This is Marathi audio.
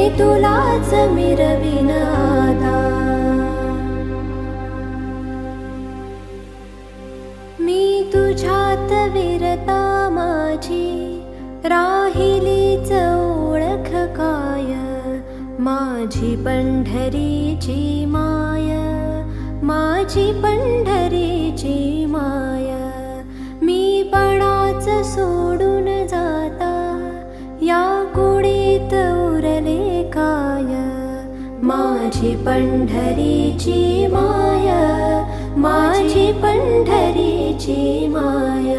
मी तुलाच मिरविन आता मी तुझ्यात विरता माझी राहिलीच ओळख काय? माझी पंढरीची माय माझी पंढरी माझी पंढरीची माय माझी पंढरीची माय